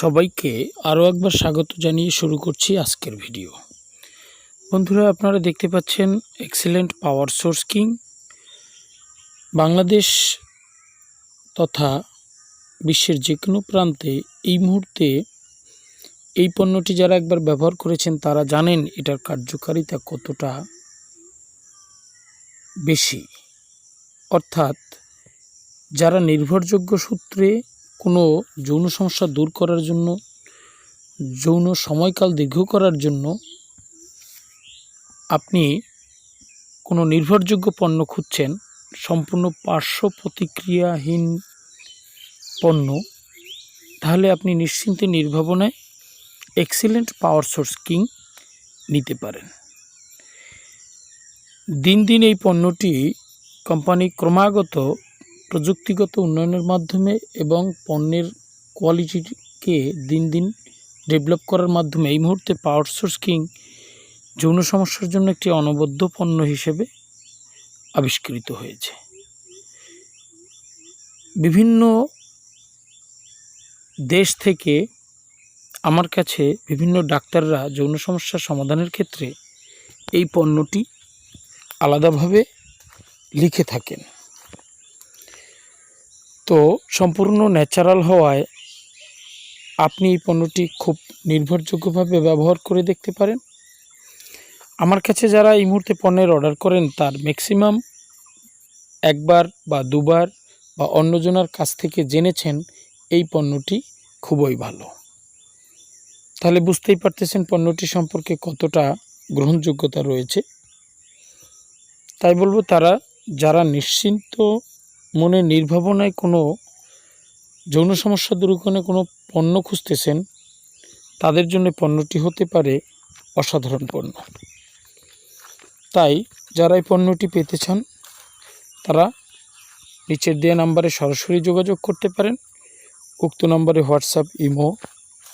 সবাইকে আরও একবার স্বাগত জানিয়ে শুরু করছি আজকের ভিডিও। বন্ধুরা, আপনারা দেখতে পাচ্ছেন excellent power source king Bangladesh তথা বিশ্বের যে কোনো প্রান্তে এই মুহূর্তে এই পণ্যটি যারা একবার ব্যবহার করেছেন, তারা জানেন এটার কার্যকারিতা কতটা বেশি। অর্থাৎ যারা নির্ভরযোগ্য সূত্রে কোনো যৌন সমস্যা দূর করার জন্য, যৌন সময়কাল দীর্ঘ করার জন্য আপনি কোনো নির্ভরযোগ্য পণ্য খুঁজছেন, সম্পূর্ণ পার্শ্ব প্রতিক্রিয়াহীন পণ্য, তাহলে আপনি নিশ্চিন্তে নির্ভাবনায় এক্সিলেন্ট পাওয়ার সোর্স কিং নিতে পারেন। দিন দিন এই পণ্যটি কোম্পানি ক্রমাগত প্রযুক্তিগত উন্নয়নের মাধ্যমে এবং পণ্যের কোয়ালিটিকে দিন দিন ডেভেলপ করার মাধ্যমে এই মুহূর্তে পাওয়ার সোর্স কিং যৌন সমস্যার জন্য একটি অনবদ্য পণ্য হিসেবে আবিষ্কৃত হয়েছে। বিভিন্ন দেশ থেকে আমার কাছে বিভিন্ন ডাক্তাররা যৌন সমস্যার সমাধানের ক্ষেত্রে এই পণ্যটি আলাদাভাবে লিখে থাকেন। তো সম্পূর্ণ ন্যাচারাল হওয়ায় আপনি এই পণ্যটি খুব নির্ভরযোগ্যভাবে ব্যবহার করে দেখতে পারেন। আমার কাছে যারা এই মুহূর্তে পণ্যের অর্ডার করেন, তার ম্যাক্সিমাম একবার বা দুবার বা অন্যজনের কাছ থেকে জেনেছেন, এই পণ্যটি খুবই ভালো। তাহলে বুঝতেই পারতেছেন পণ্যটি সম্পর্কে কতটা গ্রহণযোগ্যতা রয়েছে। তাই বলব, তারা, যারা নিশ্চিন্ত মনে নির্ভাবনায় কোনো যৌন সমস্যা দূরীকরণে কোনো পণ্য খুঁজতেছেন, তাদের জন্য পণ্যটি হতে পারে অসাধারণ পণ্য। তাই যারা এই পণ্যটি পেতে চান, তারা নিচের দেওয়া নাম্বারে সরাসরি যোগাযোগ করতে পারেন। উক্ত নম্বরে হোয়াটসঅ্যাপ, ইমো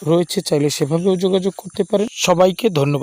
রয়েছে, চাইলে সেভাবেও যোগাযোগ করতে পারেন। সবাইকে ধন্যবাদ।